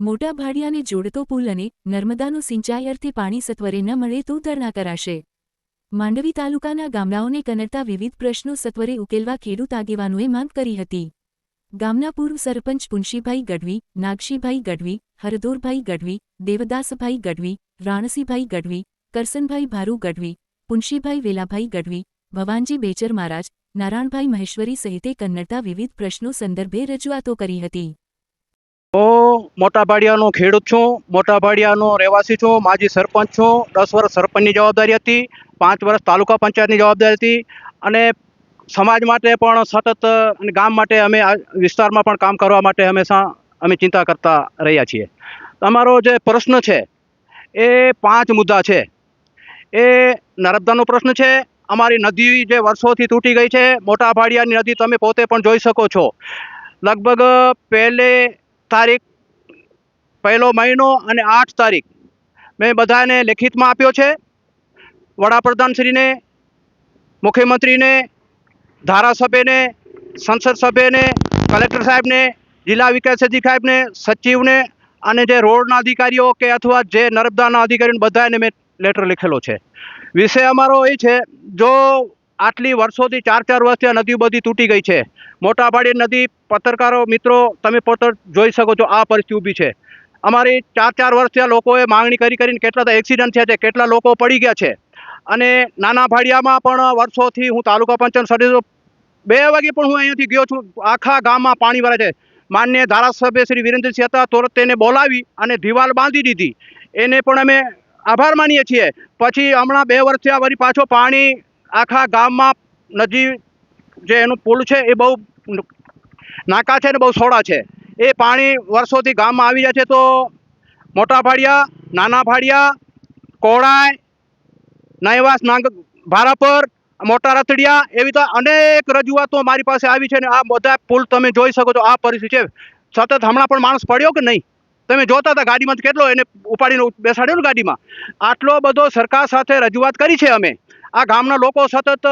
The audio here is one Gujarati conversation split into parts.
મોટા ભાડિયાને જોડતો પુલ અને નર્મદાનું સિંચાઈ અર્થે પાણી સત્વરે ન મળે તો ધરણા કરાશે. માંડવી તાલુકાના ગામડાઓને કનડતા વિવિધ પ્રશ્નો સત્વરે ઉકેલવા ખેડૂત આગેવાનોએ માંગ કરી હતી. ગામના પૂર્વ સરપંચ પુનશીભાઈ ગઢવી, નાગશીભાઈ ગઢવી, હરદોરભાઈ ગઢવી, દેવદાસભાઈ ગઢવી, રાણસીભાઈ ગઢવી, કરસનભાઈ ભારુ ગઢવી, પુનશીભાઈ વેલાભાઈ ગઢવી, ભવાનજી બેચર મહારાજ, નારાયણભાઈ મહેશ્વરી સહિતે કન્નડતા વિવિધ પ્રશ્નો સંદર્ભે રજૂઆતો કરી હતી. હું મોટા ભાડિયાનો ખેડૂત છું, મોટા ભાડિયાનો રહેવાસી છું, માજી સરપંચ છું, દસ વર્ષ સરપંચની જવાબદારી હતી, પાંચ વર્ષ તાલુકા પંચાયતની જવાબદારી હતી અને સમાજ માટે પણ સતત અને ગામ માટે અમે આ વિસ્તારમાં પણ કામ કરવા માટે હંમેશા અમે ચિંતા કરતા રહ્યા છીએ. તમારો જે પ્રશ્ન છે એ પાંચ મુદ્દા છે. એ નર્મદાનો પ્રશ્ન છે, અમારી નદી જે વર્ષોથી તૂટી ગઈ છે, મોટા ભાડિયાની નદી તમે પોતે પણ જોઈ શકો છો. લગભગ પહેલે તારીખ, પહેલો મહિનો અને આઠ તારીખ. મેં બધાને લેખિતમાં આપ્યો છે. વડાપ્રધાનશ્રીને, મુખ્યમંત્રીને, ધારાસભ્યને, સંસદ સભ્યને, કલેક્ટર સાહેબને, જિલ્લા વિકાસ અધિકારીને, સચિવને અને જે રોડના અધિકારીઓ કે અથવા જે નર્મદાના અધિકારીઓને બધાને મેં લેટર લખેલો છે. વિષય અમારો એ છે, જો આટલી વર્ષોથી ચાર ચાર વર્ષથી આ નદીઓ બધી તૂટી ગઈ છે. મોટાભાડી નદી પત્રકારો, મિત્રો, તમે પોતે જોઈ શકો છો, આ પરિસ્થિતિ ઊભી છે. અમારી ચાર ચાર વર્ષથી આ લોકોએ માંગણી કરી કરીને કેટલા તો એક્સિડન્ટ થયા છે, કેટલા લોકો પડી ગયા છે. અને નાના ભાડિયામાં પણ વર્ષોથી હું તાલુકા પંચાયત સદસ્ય બે વાગે પણ હું અહીંયાથી ગયો છું. આખા ગામમાં પાણી ભરાય છે. માન્ય ધારાસભ્ય શ્રી વિરેન્દ્રસિંહ હતા તરત તેને બોલાવી અને દિવાલ બાંધી દીધી. એને પણ અમે આભાર માનીએ છીએ. પછી હમણાં બે વર્ષથી આ વળી પાછો પાણી આખા ગામમાં નદી જે એનું પુલ છે એ બહુ નાકા છે ને બહુ સોડા છે. એ પાણી વર્ષોથી ગામમાં આવી જાય છે તો મોટા ભાડિયા, નાના ભાડિયા, કોળાય, નાયવાસ, નાંગ, ભારાપર, મોટા રતડિયા એવી તો અનેક રજૂઆતો મારી પાસે આવી છે ને આ બધા પુલ તમે જોઈ શકો છો આ પરિસ્થિતિ છે. સતત હમણાં પણ માણસ પડ્યો કે નહીં? તમે જોતા હતા ગાડીમાં કેટલો એને ઉપાડીને બેસાડ્યો ને ગાડીમાં? આટલો બધો સરકાર સાથે રજૂઆત કરી છે અમે. આ ગામના લોકો સતત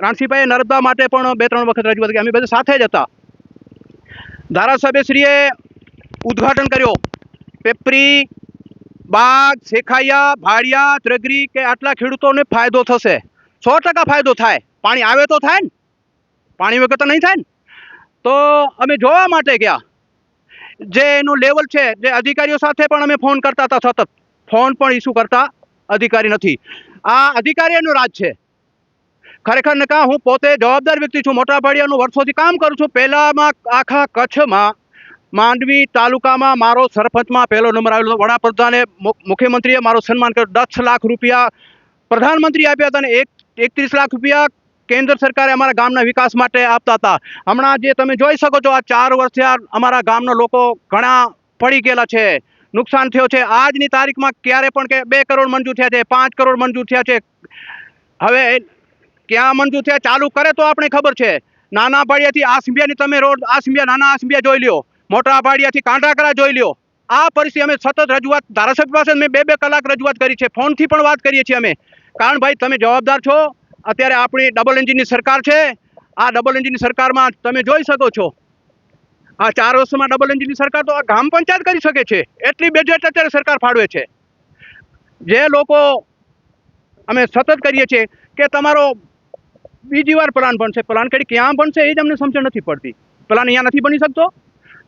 રાણસીભાઈ નર્મદા માટે પણ બે, ત્રણ વખત રજૂઆત કરી. અમે બધા સાથે જ હતા. ધારાસભ્યશ્રીએ ઉદ્ઘાટન કર્યો. પેપરી, બાગ, શેખાયા ભાડિયા ત્રગરી કે આટલા ખેડૂતોને ફાયદો થશે. સો ટકા ફાયદો થાય. પાણી આવે તો થાય ને. પાણી વગર તો નહીં થાય ને. તો અમે જોવા માટે ગયા. જે એનું લેવલ છે, જે અધિકારીઓ સાથે પણ અમે ફોન કરતા હતા સતત. ફોન પણ ઇસ્યુ કરતા અધિકારી નથી. આ અધિકારીઓનું રાજ છે. ખરેખર ને કહા, હું પોતે જવાબદાર વ્યક્તિ છું, મોટા પાડિયાનું વર્ષોથી કામ કરું છું. પહેલાંમાં આખા કચ્છમાં, માંડવી તાલુકામાં મારો સરપંચમાં પહેલો નંબર આવેલો વડાપ્રધાને મુખ્યમંત્રીએ મારો સન્માન કર્યો. દસ લાખ રૂપિયા પ્રધાનમંત્રી આપ્યા હતા અને એક, એકત્રીસ લાખ રૂપિયા કેન્દ્ર સરકારે અમારા ગામના વિકાસ માટે આપતા હતા. હમણાં જે તમે જોઈ શકો છો, આ ચાર વર્ષથી અમારા ગામના લોકો ઘણા પડી ગયેલા છે. નુકસાન થયો છે. આજની તારીખમાં ક્યારે પણ કે બે કરોડ મંજૂર થયા છે, પાંચ કરોડ મંજૂર થયા છે. હવે ક્યાં મંજૂર થયા ચાલુ કરે તો આપણે ખબર છે. નાના ભાડિયાથી આસંબિયાની તમે રોડ આસંબિયા નાના આસંબિયા જોઈ લ્યો. મોટા ભાડિયાથી કાંટાકરા જોઈ લ્યો. આ પરિસ્થિતિ અમે સતત રજૂઆત, ધારાસભ્ય પાસે મેં બે બે કલાક રજૂઆત કરી છે. ફોનથી પણ વાત કરીએ છીએ અમે. કારણ ભાઈ, તમે જવાબદાર છો. અત્યારે આપણી ડબલ એન્જિનની સરકાર છે. આ ડબલ એન્જિનની સરકારમાં તમે જોઈ શકો છો. આ ચાર વર્ષમાં ડબલ એન્જિનની સરકાર તો આ ગામ પંચાયત કરી શકે છે. એટલી બજેટ અત્યારે સરકાર ફાળવે છે. જે લોકો અમે સતત કરીએ છીએ કે તમારો બીજી વાર પ્લાન બનશે. પ્લાન કરી ક્યાં બનશે એ જ અમને સમજણ નથી પડતી. પ્લાન અહીંયા નથી બની શકતો.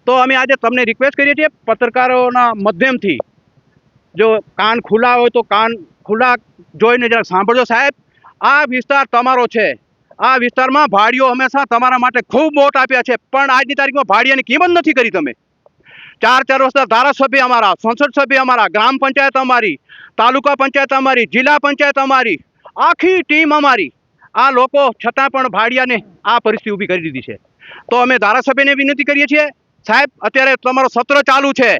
તો અમે આજે તમને રિક્વેસ્ટ કરીએ છીએ પત્રકારોના માધ્યમથી. જો કાન ખુલ્લા હોય તો કાન ખુલ્લા જોઈને જરાક સાંભળજો સાહેબ. આ વિસ્તાર તમારો છે. આ વિસ્તારમાં ભાડીઓ હંમેશા તમારા માટે ખૂબ વોટ આપ્યા છે. પણ આજની તારીખમાં ભાડિયાની કિંમત નથી કરી તમે. ચાર ચાર વર્ષના ધારાસભ્ય અમારા, સંસદ સભ્ય અમારા, ગ્રામ પંચાયત અમારી, તાલુકા પંચાયત અમારી, જિલ્લા પંચાયત અમારી, આખી ટીમ અમારી. આ લોકો છતાં પણ ભાડિયાને આ પરિસ્થિતિ ઊભી કરી દીધી છે. તો અમે ધારાસભ્યને વિનંતી કરીએ છીએ, સાહેબ, અત્યારે તમારો સત્ર ચાલુ છે.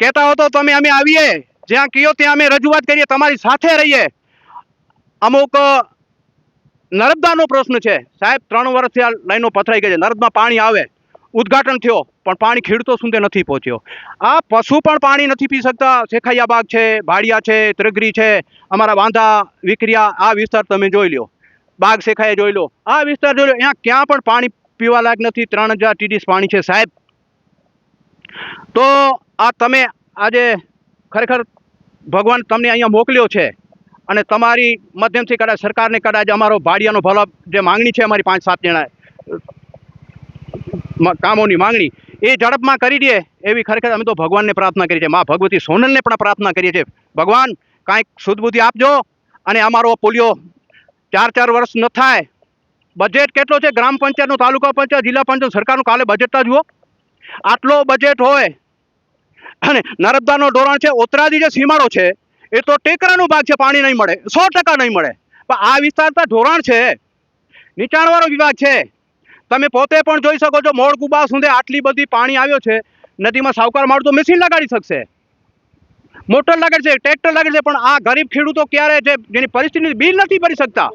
કહેતા હો તો તમે અમે આવીએ. જ્યાં કયો ત્યાં અમે રજૂઆત કરીએ, તમારી સાથે રહીએ. અમુક નર્મદાનો પ્રશ્ન છે. સાહેબ, ત્રણ વર્ષથી આ લાઈનો પથરાઈ ગઈ છે. નર્મદા પાણી આવે. ઉદઘાટન થયો, પણ પાણી ખેડૂતો સુધી નથી પહોંચ્યો. આ પશુ પણ પાણી નથી પી શકતા. શેખાયા બાગ છે, ભાડિયા છે, ત્રગરી છે, અમારા વાંધા, વિકરિયા, આ વિસ્તાર તમે જોઈ લો બાગ શેખાયા જોઈ લો. આ વિસ્તાર જોઈ લો. અહીંયા ક્યાં પણ પાણી પીવા લાયક નથી. ત્રણ હજાર ટીડીસ પાણી છે, સાહેબ. તો આ તમે આજે ખરેખર ભગવાન તમને અહીંયા મોકલ્યો છે. અને તમારી માધ્યમથી કદાચ સરકારને કદાચ અમારો ભાડિયાનો ભલો જે માંગણી છે અમારી પાંચ સાત જણા કામોની માંગણી, એ ઝડપમાં કરી દે એવી ખરેખર અમે તો ભગવાનને પ્રાર્થના કરી છીએ મા ભગવતી સોનલને પણ પ્રાર્થના કરીએ છીએ. ભગવાન, કાંઈક સુદબુદ્ધિ આપજો અને અમારો પોલિયો ચાર ચાર વર્ષ ન થાય. બજેટ કેટલો છે? ગ્રામ પંચાયતનું, તાલુકા પંચાયત, જિલ્લા પંચાયત, સરકારનું કાલે બજેટતા જુઓ. આટલો બજેટ હોય. અને નર્મદાનો ધોરણ છે ઓતરાદી જે સીમાડો છે એ તો ટેકરાનો ભાગ છે, પાણી નહીં મળે, સો ટકા નહીં મળે. પણ આ વિસ્તાર તો ધોરણ છે, નીચાણવાળો વિભાગ છે. તમે પોતે પણ જોઈ શકો છો મોડ કુબા સુધી આટલી બધી પાણી આવ્યો છે, નદીમાં સાવકાર માળ તો મશીન લગાડી શકશે. મોટર લાગે છે ટ્રેક્ટર છે પણ આ ગરીબ ખેડૂતો ક્યારે છે જેની પરિસ્થિતિ બિલ નથી ભરી શકતા?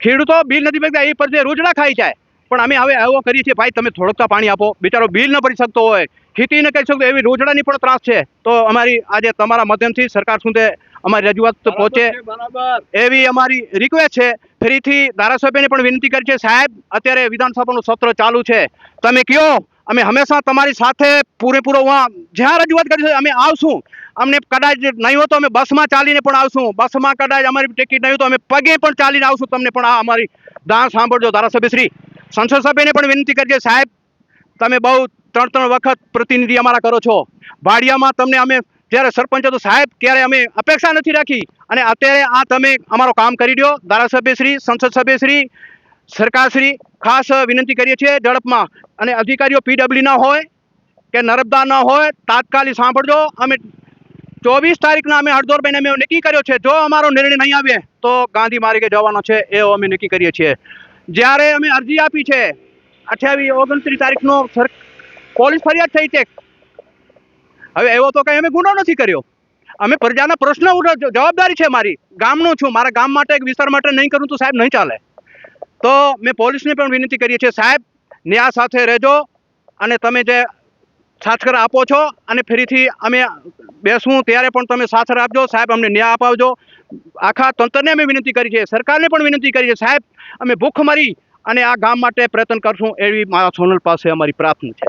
ખેડૂતો બિલ નથી ભરતા એ પર રોજડા ખાઈ જાય. પણ અમે હવે એવો કરીએ છીએ, ભાઈ, તમે થોડોક પાણી આપો, બિચારો બિલ ન ભરી શકતો હોય. ખેતી ન કરી શકતો એવી રોજડાની પણ ત્રાસ છે. તો અમારી આજે તમારા માધ્યમથી સરકાર સુધી અમારી રજૂઆત પહોંચે. એવી અમારી રિક્વેસ્ટ છે. ફરીથી ધારાસભ્યને પણ વિનંતી કરી છે. સાહેબ અત્યારે વિધાનસભાનું સત્ર ચાલુ છે. તમે કયો? અમે હંમેશા તમારી સાથે પૂરેપૂરો જ્યાં રજૂઆત કરીશું અમે આવશું. અમને કદાચ નહીં હોય તો અમે બસમાં ચાલીને પણ આવશું. બસમાં કદાચ અમારી ટિકિટ નહીં હોય તો અમે પગે પણ ચાલીને આવશું. તમને પણ આ અમારી દાન સાંભળજો ધારાસભ્ય શ્રી સંસદ સભ્યને પણ વિનંતી કરીએ સાહેબ તમે બહુ ત્રણ ત્રણ વખત પ્રતિનિધિ અમારા કરો છો. ભાડિયામાં તમને અમે જ્યારે સરપંચ હતો સાહેબ, ત્યારે અમે અપેક્ષા નથી રાખી. અને અત્યારે આ તમે અમારો કામ કરી દો. ધારાસભ્યશ્રી સંસદ સભ્યશ્રી સરકારશ્રી ખાસ વિનંતી કરીએ છીએ ઝડપમાં. અને અધિકારીઓ પીડબ્લ્યુના હોય કે નર્મદા ન હોય, તાત્કાલિક સાંભળજો. અમે ચોવીસ તારીખના અમે હળદોરભાઈને અમે નક્કી કર્યો છે, જો અમારો નિર્ણય નહીં આવે, તો ગાંધી માર્ગે જવાનો છે, એવો અમે નક્કી કરીએ છીએ. જ્યારે અમે અરજી આપી છે અઠ્યાવીસ, ઓગણત્રીસ તારીખનો પોલીસ ફરિયાદ થઈ છે. હવે એવો તો કંઈ અમે ગુનો નથી કર્યો. અમે પ્રજાના પ્રશ્ન જવાબદારી છે મારી. ગામનું છું. મારા ગામ માટે વિસ્તાર માટે નહીં કરું તો સાહેબ નહીં ચાલે. તો મેં પોલીસને પણ વિનંતી કરીએ છીએ, સાહેબ ન્યાય સાથે રહેજો અને તમે જે સાક્ષર આપો છો અને ફરીથી અમે બેસવું ત્યારે પણ તમે સાક્ષર આપજો. સાહેબ, અમને ન્યાય અપાવજો. આખા તંત્રને અમે વિનંતી કરી છે સરકારને પણ વિનંતી કરી છે સાહેબ, અમે ભૂખ મરી અને આ ગામ માટે પ્રયત્ન કરશું એવી મારા સોનલ પાસે અમારી પ્રાર્થના છે.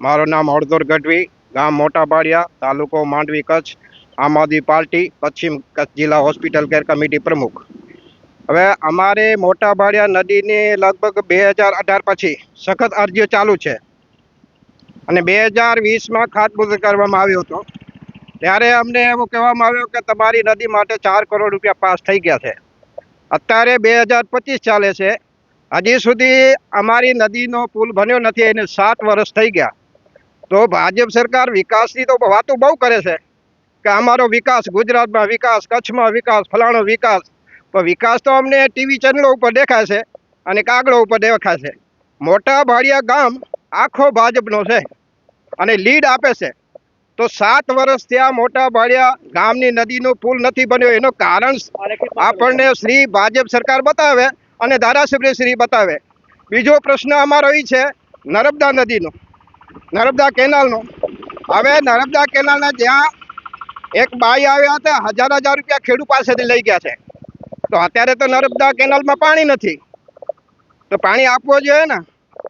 મારું નામ હળદોર ગઢવી, ગામ મોટા બાડિયા તાલુકો માંડવી કચ્છ, આમ આદમી પાર્ટી, પશ્ચિમ કચ્છ જિલ્લા હોસ્પિટલ કેર કમિટી પ્રમુખ. હવે અમારે મોટા બાડિયા નદીની લગભગ બે હજાર અઢાર પછી સખત અરજીઓ ચાલુ છે. અને બે હજાર વીસમાં ખાતમુહૂર્ત કરવામાં આવ્યો હતો. ત્યારે અમને એવું કહેવામાં આવ્યું કે તમારી નદી માટે ચાર કરોડ રૂપિયા પાસ થઈ ગયા છે. અત્યારે બે હજાર પચીસ ચાલે છે. હજી સુધી અમારી નદીનો પુલ બન્યો નથી એને સાત વર્ષ થઈ ગયા. તો ભાજપ સરકાર વિકાસની તો વાતો બહુ કરે છે કે અમારો વિકાસ ગુજરાતમાં વિકાસ કચ્છમાં વિકાસ ફલાણો વિકાસ. પણ વિકાસ તો અમને ટીવી ચેનલો ઉપર દેખાય છે અને કાગળો ઉપર દેખાય છે. મોટા ભાડિયા ગામ આખો ભાજપનો છે અને લીડ આપે છે. તો સાત વર્ષ ત્યાં મોટા ભાડિયા ગામની નદીનો પુલ નથી બન્યો. એનું કારણ આપણને શ્રી ભાજપ સરકાર બતાવે અને ધારાસભ્ય શ્રી બતાવે. બીજો પ્રશ્ન અમારો એ છે, નર્મદા નદીનો, નર્મદા કેનાલનો. હવે નર્મદા કેનાલના જ્યાં એક બાઈ આવ્યા હતા, હજાર હજાર રૂપિયા ખેડૂત પાસેથી લઈ ગયા છે. તો અત્યારે તો નર્મદા કેનાલમાં પાણી નથી. તો પાણી આપવો જોઈએ ને.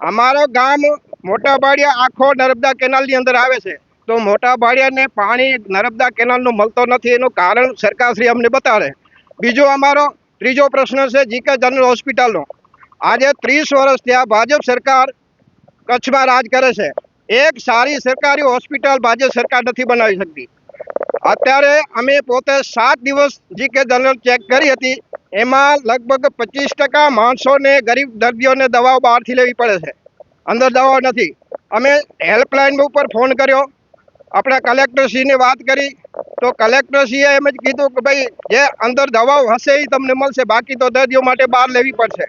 અમારો ગામ મોટા ભાડિયા આખો નર્મદા કેનાલની અંદર આવે છે. તો મોટા ભાડિયાને પાણી નર્મદા કેનાલનું મળતો નથી, એનું કારણ સરકારશ્રી અમને બતાવે. બીજો અમારો ત્રીજો પ્રશ્ન છે જીકે જનરલ હોસ્પિટલનો. આજે ત્રીસ વર્ષ ત્યાં ભાજપ સરકાર કચ્છમાં રાજ કરે છે. એક સારી સરકારી હોસ્પિટલ ભાજપ સરકાર નથી બનાવી શકતી. અત્યારે અમે પોતે સાત દિવસ જીકે જનરલ ચેક કરી હતી. એમાં લગભગ પચીસ ટકા માણસોને ગરીબ દર્દીઓને દવાઓ બહારથી લેવી પડે છે. અંદર દવાઓ નથી. અમે હેલ્પલાઇન ઉપર ફોન કર્યો. આપણા કલેક્ટરશ્રીને વાત કરી, તો કલેક્ટરશ્રીએ એમ જ કીધું કે ભાઈ, જે અંદર દવાઓ હશે એ તમને મળશે, બાકી તો દર્દીઓ માટે બહાર લેવી પડશે.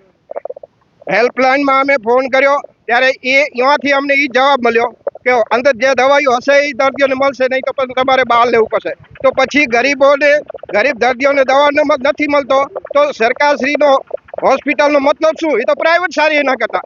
હેલ્પલાઇનમાં અમે ફોન કર્યો, ત્યારે એ એમાંથી અમને એ જવાબ મળ્યો કે અંદર જે દવાઈઓ હશે એ દર્દીઓને મળશે, નહીં તો પણ તમારે બહાર લેવું પડશે. તો પછી ગરીબોને, ગરીબ દર્દીઓને દવાનો મ- નથી મળતો, તો સરકારશ્રીનો હોસ્પિટલનો મતલબ શું? એ તો પ્રાઇવેટ સારી એના કરતાં.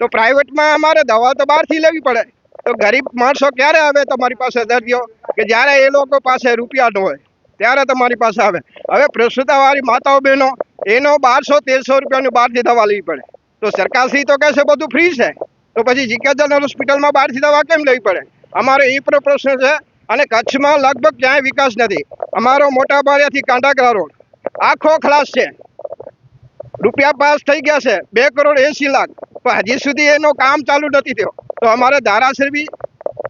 તો પ્રાઇવેટમાં અમારે દવા તો બહારથી લેવી પડે. તો ગરીબ માણસો ક્યારે આવે તમારી પાસે દર્દીઓ કે જ્યારે એ લોકો પાસે રૂપિયા ન હોય, ત્યારે તમારી પાસે આવે. હવે પ્રસુતાવાળી માતાઓ બહેનો, એનો બારસો તેરસો રૂપિયાની બહારથી દવા લેવી પડે. તો સરકારશ્રી તો કહેશે બધું ફ્રી છે. તો પછી જીકે જનરલ હોસ્પિટલમાં બહારથી દવા કેમ લેવી પડે? અમારો એ પણ પ્રશ્ન છે અને કચ્છમાં લગભગ ક્યાંય વિકાસ નથી. અમારો મોટા બારિયાથી કાંડાગરા રોડ. આખો ખલાસ છે. રૂપિયા પાસ થઈ ગયા છે. બે કરોડ એસી લાખ. પણ હજી સુધી એનો કામ ચાલુ નથી થયો. તો અમારે ધારાશ્રી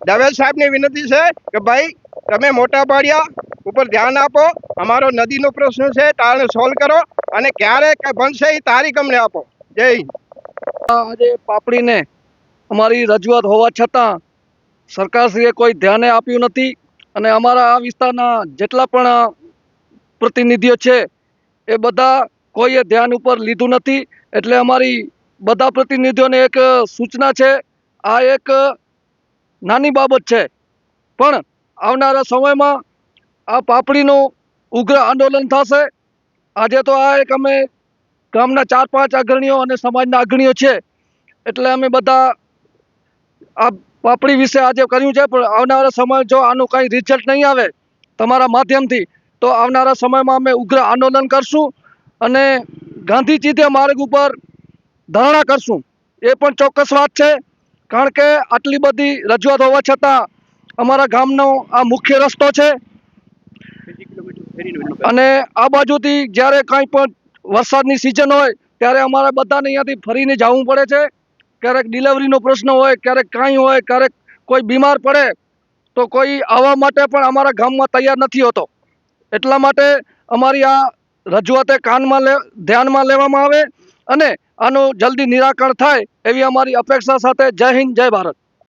દવેલ સાહેબની વિનંતી છે કે ભાઈ, તમે મોટા પાડિયા ઉપર ધ્યાન આપો. અમારો નદીનો પ્રશ્ન છે, તારને સોલ્વ કરો અને ક્યારે બનશે એ તારીખ અમને આપો. જય આજે પાપડીને અમારી રજૂઆત હોવા છતાં સરકારશ્રીએ કોઈ ધ્યાને આપ્યું નથી અને અમારા આ વિસ્તારના જેટલા પણ પ્રતિનિધિઓ છે એ બધા કોઈએ ધ્યાન ઉપર લીધું નથી. એટલે અમારી બધા પ્રતિનિધિઓને એક સૂચના છે. આ એક નાની બાબત છે. પણ આવનારા સમયમાં આ પાપડીનું ઉગ્ર આંદોલન થશે. આજે તો આ એક અમે ગામના ચાર, પાંચ અગ્રણીઓ અને સમાજના અગ્રણીઓ છે એટલે અમે બધા આ પાપડી વિશે આજે કર્યું છે, પણ આવનારા સમય જો આનું કંઈ રિઝલ્ટ નહીં આવે તમારા માધ્યમથી, તો આવનારા સમયમાં અમે ઉગ્ર આંદોલન કરશું. અને ગાંધીજી ચીધે માર્ગ ઉપર ધરણા કરશું. એ પણ ચોક્કસ વાત છે. કારણ કે આટલી બધી રજૂઆત હોવા છતાં અમારા ગામનો આ મુખ્ય રસ્તો છે. અને આ બાજુથી જ્યારે કાંઈ પણ વરસાદની સિઝન હોય, ત્યારે અમારે બધાને અહીંયાથી ફરીને જવું પડે છે. ક્યારેક ડિલિવરીનો પ્રશ્ન હોય, ક્યારેક કાંઈ હોય, ક્યારેક કોઈ બીમાર પડે, તો કોઈ આવવા માટે પણ અમારા ગામમાં તૈયાર નથી હોતો. એટલા માટે અમારી આ રજૂઆતે કાનમાં લે, ધ્યાનમાં લેવામાં આવે અને આનું જલ્દી નિરાકરણ થાય એવી અમારી અપેક્ષા સાથે જય હિન્દ જય ભારત.